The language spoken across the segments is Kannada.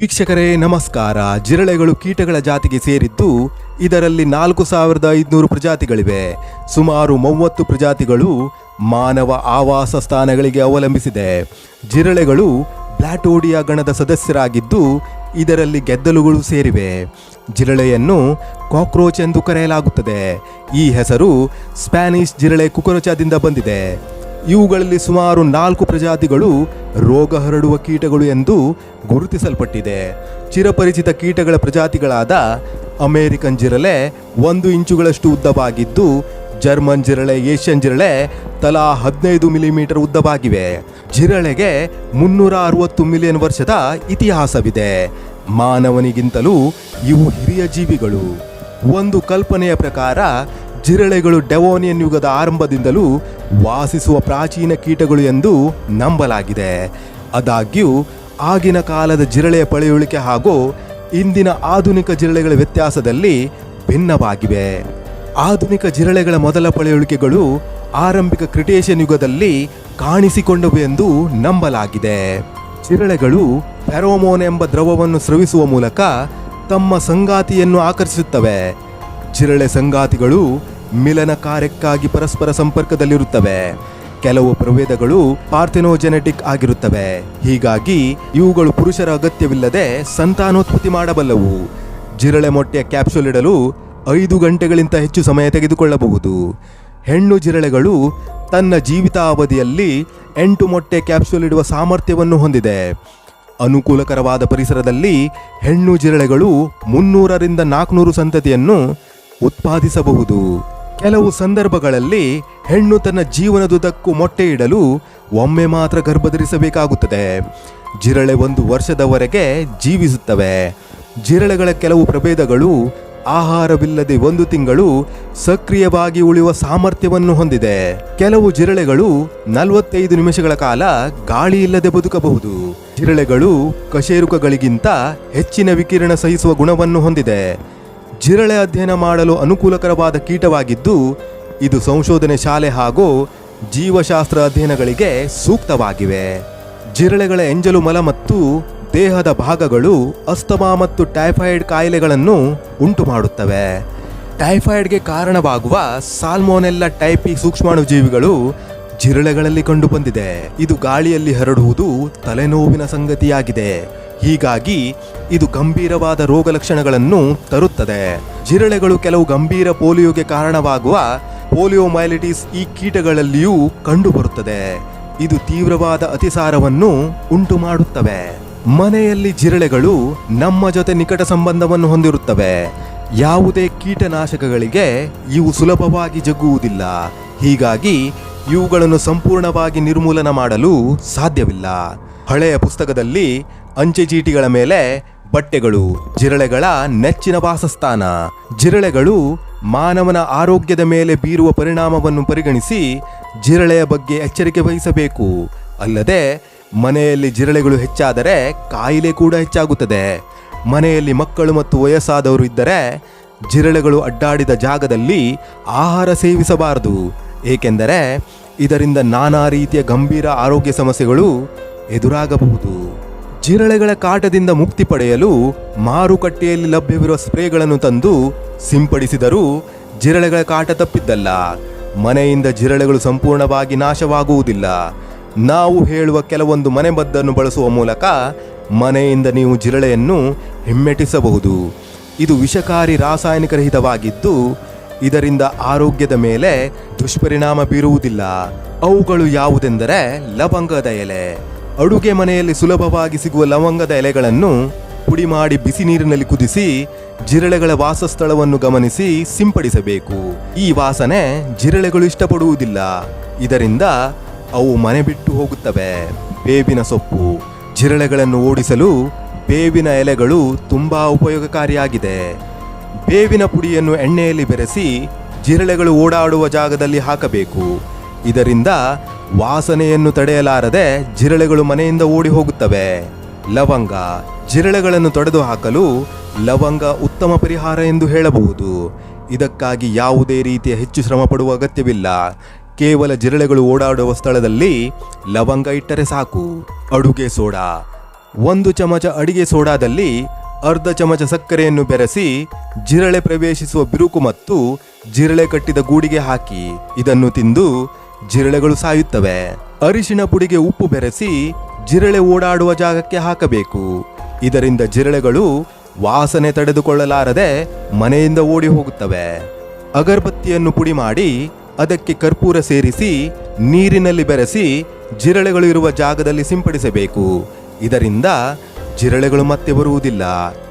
ವೀಕ್ಷಕರೇ, ನಮಸ್ಕಾರ. ಜಿರಳೆಗಳು ಕೀಟಗಳ ಜಾತಿಗೆ ಸೇರಿದ್ದು, ಇದರಲ್ಲಿ ನಾಲ್ಕು ಸಾವಿರದ ಐದುನೂರು ಪ್ರಜಾತಿಗಳಿವೆ. ಸುಮಾರು ಮೂವತ್ತು ಪ್ರಜಾತಿಗಳು ಮಾನವ ಆವಾಸ ಸ್ಥಾನಗಳಿಗೆ ಅವಲಂಬಿಸಿದೆ. ಜಿರಳೆಗಳು ಬ್ಲಾಟೋಡಿಯಾ ಗಣದ ಸದಸ್ಯರಾಗಿದ್ದು, ಇದರಲ್ಲಿ ಗೆದ್ದಲುಗಳು ಸೇರಿವೆ. ಜಿರಳೆಯನ್ನು ಕಾಕ್ರೋಚ್ ಎಂದು ಕರೆಯಲಾಗುತ್ತದೆ. ಈ ಹೆಸರು ಸ್ಪ್ಯಾನಿಷ್ ಜಿರಳೆ ಕುಕರಚಾದಿಂದ ಬಂದಿದೆ. ಇವುಗಳಲ್ಲಿ ಸುಮಾರು ನಾಲ್ಕು ಪ್ರಜಾತಿಗಳು ರೋಗ ಹರಡುವ ಕೀಟಗಳು ಎಂದು ಗುರುತಿಸಲ್ಪಟ್ಟಿದೆ. ಚಿರಪರಿಚಿತ ಕೀಟಗಳ ಪ್ರಜಾತಿಗಳಾದ ಅಮೇರಿಕನ್ ಜಿರಳೆ ಒಂದು ಇಂಚುಗಳಷ್ಟು ಉದ್ದವಾಗಿದ್ದು, ಜರ್ಮನ್ ಜಿರಳೆ, ಏಷ್ಯನ್ ಜಿರಳೆ ತಲಾ ಹದಿನೈದು ಮಿಲಿಮೀಟರ್ ಉದ್ದವಾಗಿವೆ. ಜಿರಳೆಗೆ ಮುನ್ನೂರ ಅರವತ್ತು ಮಿಲಿಯನ್ ವರ್ಷದ ಇತಿಹಾಸವಿದೆ. ಮಾನವನಿಗಿಂತಲೂ ಇವು ಹಿರಿಯ ಜೀವಿಗಳು. ಒಂದು ಕಲ್ಪನೆಯ ಪ್ರಕಾರ ಜಿರಳೆಗಳು ಡೆವೋನಿಯನ್ ಯುಗದ ಆರಂಭದಿಂದಲೂ ವಾಸಿಸುವ ಪ್ರಾಚೀನ ಕೀಟಗಳು ಎಂದು ನಂಬಲಾಗಿದೆ. ಆದಾಗ್ಯೂ, ಆಗಿನ ಕಾಲದ ಜಿರಳೆಯ ಪಳೆಯುಳಿಕೆ ಹಾಗೂ ಇಂದಿನ ಆಧುನಿಕ ಜಿರಳೆಗಳ ವ್ಯತ್ಯಾಸದಲ್ಲಿ ಭಿನ್ನವಾಗಿವೆ. ಆಧುನಿಕ ಜಿರಳೆಗಳ ಮೊದಲ ಪಳೆಯುಳಿಕೆಗಳು ಆರಂಭಿಕ ಕ್ರಿಟೇಷನ್ ಯುಗದಲ್ಲಿ ಕಾಣಿಸಿಕೊಂಡವು ಎಂದು ನಂಬಲಾಗಿದೆ. ಜಿರಳೆಗಳು ಫೆರೋಮೋನ್ ಎಂಬ ದ್ರವವನ್ನು ಸ್ರವಿಸುವ ಮೂಲಕ ತಮ್ಮ ಸಂಗಾತಿಯನ್ನು ಆಕರ್ಷಿಸುತ್ತವೆ. ಜಿರಳೆ ಸಂಗಾತಿಗಳು ಮಿಲನ ಕಾರ್ಯಕ್ಕಾಗಿ ಪರಸ್ಪರ ಸಂಪರ್ಕದಲ್ಲಿರುತ್ತವೆ. ಕೆಲವು ಪ್ರಭೇದಗಳು ಪಾರ್ಥೆನೋಜೆನೆಟಿಕ್ ಆಗಿರುತ್ತವೆ. ಹೀಗಾಗಿ ಇವುಗಳು ಪುರುಷರ ಅಗತ್ಯವಿಲ್ಲದೆ ಸಂತಾನೋತ್ಪತ್ತಿ ಮಾಡಬಲ್ಲವು. ಜಿರಳೆ ಮೊಟ್ಟೆಯ ಕ್ಯಾಪ್ಸುಲ್ ಇಡಲು ಐದು ಗಂಟೆಗಳಿಂತ ಹೆಚ್ಚು ಸಮಯ ತೆಗೆದುಕೊಳ್ಳಬಹುದು. ಹೆಣ್ಣು ಜಿರಳೆಗಳು ತನ್ನ ಜೀವಿತಾವಧಿಯಲ್ಲಿ ಎಂಟು ಮೊಟ್ಟೆ ಕ್ಯಾಪ್ಸುಲ್ ಇಡುವ ಸಾಮರ್ಥ್ಯವನ್ನು ಹೊಂದಿದೆ. ಅನುಕೂಲಕರವಾದ ಪರಿಸರದಲ್ಲಿ ಹೆಣ್ಣು ಜಿರಳೆಗಳು ಮುನ್ನೂರರಿಂದ ನಾಲ್ಕುನೂರು ಸಂತತಿಯನ್ನು ಉತ್ಪಾದಿಸಬಹುದು. ಕೆಲವು ಸಂದರ್ಭಗಳಲ್ಲಿ ಹೆಣ್ಣು ತನ್ನ ಜೀವನದುದ್ದಕ್ಕೂ ಮೊಟ್ಟೆ ಇಡಲು ಒಮ್ಮೆ ಮಾತ್ರ ಗರ್ಭಧರಿಸಬೇಕಾಗುತ್ತದೆ. ಜಿರಳೆ ಒಂದು ವರ್ಷದವರೆಗೆ ಜೀವಿಸುತ್ತವೆ. ಜಿರಳೆಗಳ ಕೆಲವು ಪ್ರಭೇದಗಳು ಆಹಾರವಿಲ್ಲದೆ ಒಂದು ತಿಂಗಳು ಸಕ್ರಿಯವಾಗಿ ಉಳಿಯುವ ಸಾಮರ್ಥ್ಯವನ್ನು ಹೊಂದಿದೆ. ಕೆಲವು ಜಿರಳೆಗಳು ನಲವತ್ತೈದು ನಿಮಿಷಗಳ ಕಾಲ ಗಾಳಿ ಇಲ್ಲದೆ ಬದುಕಬಹುದು. ಜಿರಳೆಗಳು ಕಶೇರುಕಗಳಿಗಿಂತ ಹೆಚ್ಚಿನ ವಿಕಿರಣ ಸಹಿಸುವ ಗುಣವನ್ನು ಹೊಂದಿದೆ. ಜಿರಳೆ ಅಧ್ಯಯನ ಮಾಡಲು ಅನುಕೂಲಕರವಾದ ಕೀಟವಾಗಿದ್ದು, ಇದು ಸಂಶೋಧನೆ ಶಾಲೆ ಹಾಗೂ ಜೀವಶಾಸ್ತ್ರ ಅಧ್ಯಯನಗಳಿಗೆ ಸೂಕ್ತವಾಗಿವೆ. ಜಿರಳೆಗಳ ಎಂಜಲು ಮಲ ಮತ್ತು ದೇಹದ ಭಾಗಗಳು ಅಸ್ತಮಾ ಮತ್ತು ಟೈಫಾಯ್ಡ್ ಕಾಯಿಲೆಗಳನ್ನು ಉಂಟು ಮಾಡುತ್ತವೆ ಟೈಫಾಯ್ಡ್ಗೆ ಕಾರಣವಾಗುವ ಸಾಲ್ಮೋನೆಲ್ಲ ಟೈಪಿ ಸೂಕ್ಷ್ಮಾಣುಜೀವಿಗಳು ಜಿರಳೆಗಳಲ್ಲಿ ಕಂಡುಬಂದಿದೆ. ಇದು ಗಾಳಿಯಲ್ಲಿ ಹರಡುವುದು ತಲೆನೋವಿನ ಸಂಗತಿಯಾಗಿದೆ. ಹೀಗಾಗಿ ಇದು ಗಂಭೀರವಾದ ರೋಗ ಲಕ್ಷಣಗಳನ್ನು ತರುತ್ತದೆ. ಜಿರಳೆಗಳು ಕೆಲವು ಗಂಭೀರ ಪೋಲಿಯೋಗೆ ಕಾರಣವಾಗುವ ಪೋಲಿಯೋಮೈಲಿಟಿಸ್ ಈ ಕೀಟಗಳಲ್ಲಿಯೂ ಕಂಡುಬರುತ್ತದೆ. ಇದು ತೀವ್ರವಾದ ಅತಿಸಾರವನ್ನು ಉಂಟು ಮಾಡುತ್ತವೆ ಮನೆಯಲ್ಲಿ ಜಿರಳೆಗಳು ನಮ್ಮ ಜೊತೆ ನಿಕಟ ಸಂಬಂಧವನ್ನು ಹೊಂದಿರುತ್ತವೆ. ಯಾವುದೇ ಕೀಟನಾಶಕಗಳಿಗೆ ಇವು ಸುಲಭವಾಗಿ ಜಗ್ಗುವುದಿಲ್ಲ. ಹೀಗಾಗಿ ಇವುಗಳನ್ನು ಸಂಪೂರ್ಣವಾಗಿ ನಿರ್ಮೂಲನ ಮಾಡಲು ಸಾಧ್ಯವಿಲ್ಲ. ಹಳೆಯ ಪುಸ್ತಕದಲ್ಲಿ ಅಂಚೆ ಚೀಟಿಗಳ ಮೇಲೆ ಬಟ್ಟೆಗಳು, ಜಿರಳೆಗಳ ನೆಚ್ಚಿನ ವಾಸಸ್ಥಾನ, ಜಿರಳೆಗಳು ಮಾನವನ ಆರೋಗ್ಯದ ಮೇಲೆ ಬೀರುವ ಪರಿಣಾಮವನ್ನು ಪರಿಗಣಿಸಿ ಜಿರಳೆಯ ಬಗ್ಗೆ ಎಚ್ಚರಿಕೆ ವಹಿಸಬೇಕು. ಅಲ್ಲದೆ, ಮನೆಯಲ್ಲಿ ಜಿರಳೆಗಳು ಹೆಚ್ಚಾದರೆ ಕಾಯಿಲೆ ಕೂಡ ಹೆಚ್ಚಾಗುತ್ತದೆ. ಮನೆಯಲ್ಲಿ ಮಕ್ಕಳು ಮತ್ತು ವಯಸ್ಸಾದವರು ಇದ್ದರೆ ಜಿರಳೆಗಳು ಅಡ್ಡಾಡಿದ ಜಾಗದಲ್ಲಿ ಆಹಾರ ಸೇವಿಸಬಾರದು. ಏಕೆಂದರೆ, ಇದರಿಂದ ನಾನಾ ರೀತಿಯ ಗಂಭೀರ ಆರೋಗ್ಯ ಸಮಸ್ಯೆಗಳು ಎದುರಾಗಬಹುದು. ಜಿರಳೆಗಳ ಕಾಟದಿಂದ ಮುಕ್ತಿ ಪಡೆಯಲು ಮಾರುಕಟ್ಟೆಯಲ್ಲಿ ಲಭ್ಯವಿರುವ ಸ್ಪ್ರೇಗಳನ್ನು ತಂದು ಸಿಂಪಡಿಸಿದರೂ ಜಿರಳೆಗಳ ಕಾಟ ತಪ್ಪಿದ್ದಲ್ಲ. ಮನೆಯಿಂದ ಜಿರಳೆಗಳು ಸಂಪೂರ್ಣವಾಗಿ ನಾಶವಾಗುವುದಿಲ್ಲ. ನಾವು ಹೇಳುವ ಕೆಲವೊಂದು ಮನೆಮದ್ದನ್ನು ಬಳಸುವ ಮೂಲಕ ಮನೆಯಿಂದ ನೀವು ಜಿರಳೆಯನ್ನು ಹಿಮ್ಮೆಟ್ಟಿಸಬಹುದು. ಇದು ವಿಷಕಾರಿ ರಾಸಾಯನಿಕ ರಹಿತವಾಗಿದ್ದು, ಇದರಿಂದ ಆರೋಗ್ಯದ ಮೇಲೆ ದುಷ್ಪರಿಣಾಮ ಬೀರುವುದಿಲ್ಲ. ಅವುಗಳು ಯಾವುದೆಂದರೆ ಲವಂಗದ ಎಲೆ. ಅಡುಗೆ ಮನೆಯಲ್ಲಿ ಸುಲಭವಾಗಿ ಸಿಗುವ ಲವಂಗದ ಎಲೆಗಳನ್ನು ಪುಡಿ ಮಾಡಿ ಬಿಸಿ ನೀರಿನಲ್ಲಿ ಕುದಿಸಿ ಜಿರಳೆಗಳ ವಾಸಸ್ಥಳವನ್ನು ಗಮನಿಸಿ ಸಿಂಪಡಿಸಬೇಕು. ಈ ವಾಸನೆ ಜಿರಳೆಗಳು ಇಷ್ಟಪಡುವುದಿಲ್ಲ. ಇದರಿಂದ ಅವು ಮನೆ ಬಿಟ್ಟು ಹೋಗುತ್ತವೆ. ಬೇವಿನ ಸೊಪ್ಪು, ಜಿರಳೆಗಳನ್ನು ಓಡಿಸಲು ಬೇವಿನ ಎಲೆಗಳು ತುಂಬಾ ಉಪಯೋಗಕಾರಿಯಾಗಿದೆ. ಬೇವಿನ ಪುಡಿಯನ್ನು ಎಣ್ಣೆಯಲ್ಲಿ ಬೆರೆಸಿ ಜಿರಳೆಗಳು ಓಡಾಡುವ ಜಾಗದಲ್ಲಿ ಹಾಕಬೇಕು. ಇದರಿಂದ ವಾಸನೆಯನ್ನು ತಡೆಯಲಾರದೆ ಜಿರಳೆಗಳು ಮನೆಯಿಂದ ಓಡಿ ಹೋಗುತ್ತವೆ. ಲವಂಗ. ಜಿರಳೆಗಳನ್ನು ತೊಡೆದು ಹಾಕಲು ಲವಂಗ ಉತ್ತಮ ಪರಿಹಾರ ಎಂದು ಹೇಳಬಹುದು. ಇದಕ್ಕಾಗಿ ಯಾವುದೇ ರೀತಿಯ ಹೆಚ್ಚು ಶ್ರಮ ಪಡುವ ಅಗತ್ಯವಿಲ್ಲ. ಕೇವಲ ಜಿರಳೆಗಳು ಓಡಾಡುವ ಸ್ಥಳದಲ್ಲಿ ಲವಂಗ ಇಟ್ಟರೆ ಸಾಕು. ಅಡುಗೆ ಸೋಡಾ. ಒಂದು ಚಮಚ ಅಡಿಗೆ ಸೋಡಾದಲ್ಲಿ ಅರ್ಧ ಚಮಚ ಸಕ್ಕರೆಯನ್ನು ಬೆರೆಸಿ ಜಿರಳೆ ಪ್ರವೇಶಿಸುವ ಬಿರುಕು ಮತ್ತು ಜಿರಳೆ ಕಟ್ಟಿದ ಗೂಡಿಗೆ ಹಾಕಿ ಇದನ್ನು ತಿಂದು ಜಿರಳೆಗಳು ಸಾಯುತ್ತವೆ. ಅರಿಶಿನ ಪುಡಿಗೆ ಉಪ್ಪು ಬೆರೆಸಿ ಜಿರಳೆ ಓಡಾಡುವ ಜಾಗಕ್ಕೆ ಹಾಕಬೇಕು. ಇದರಿಂದ ಜಿರಳೆಗಳು ವಾಸನೆ ತಡೆದುಕೊಳ್ಳಲಾರದೆ ಮನೆಯಿಂದ ಓಡಿ ಹೋಗುತ್ತವೆ. ಅಗರಬತ್ತಿಯನ್ನು ಪುಡಿ ಮಾಡಿ ಅದಕ್ಕೆ ಕರ್ಪೂರ ಸೇರಿಸಿ ನೀರಿನಲ್ಲಿ ಬೆರೆಸಿ ಜಿರಳೆಗಳು ಇರುವ ಜಾಗದಲ್ಲಿ ಸಿಂಪಡಿಸಬೇಕು. ಇದರಿಂದ ಜಿರಳೆಗಳು ಮತ್ತೆ ಬರುವುದಿಲ್ಲ.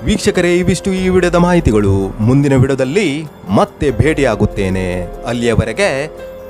ವೀಕ್ಷಕರೇ, ಇವಿಷ್ಟು ಈ ವಿಡಿಯೋದ ಮಾಹಿತಿಗಳು. ಮುಂದಿನ ವಿಡದಲ್ಲಿ ಮತ್ತೆ ಭೇಟಿಯಾಗುತ್ತೇನೆ. ಅಲ್ಲಿಯವರೆಗೆ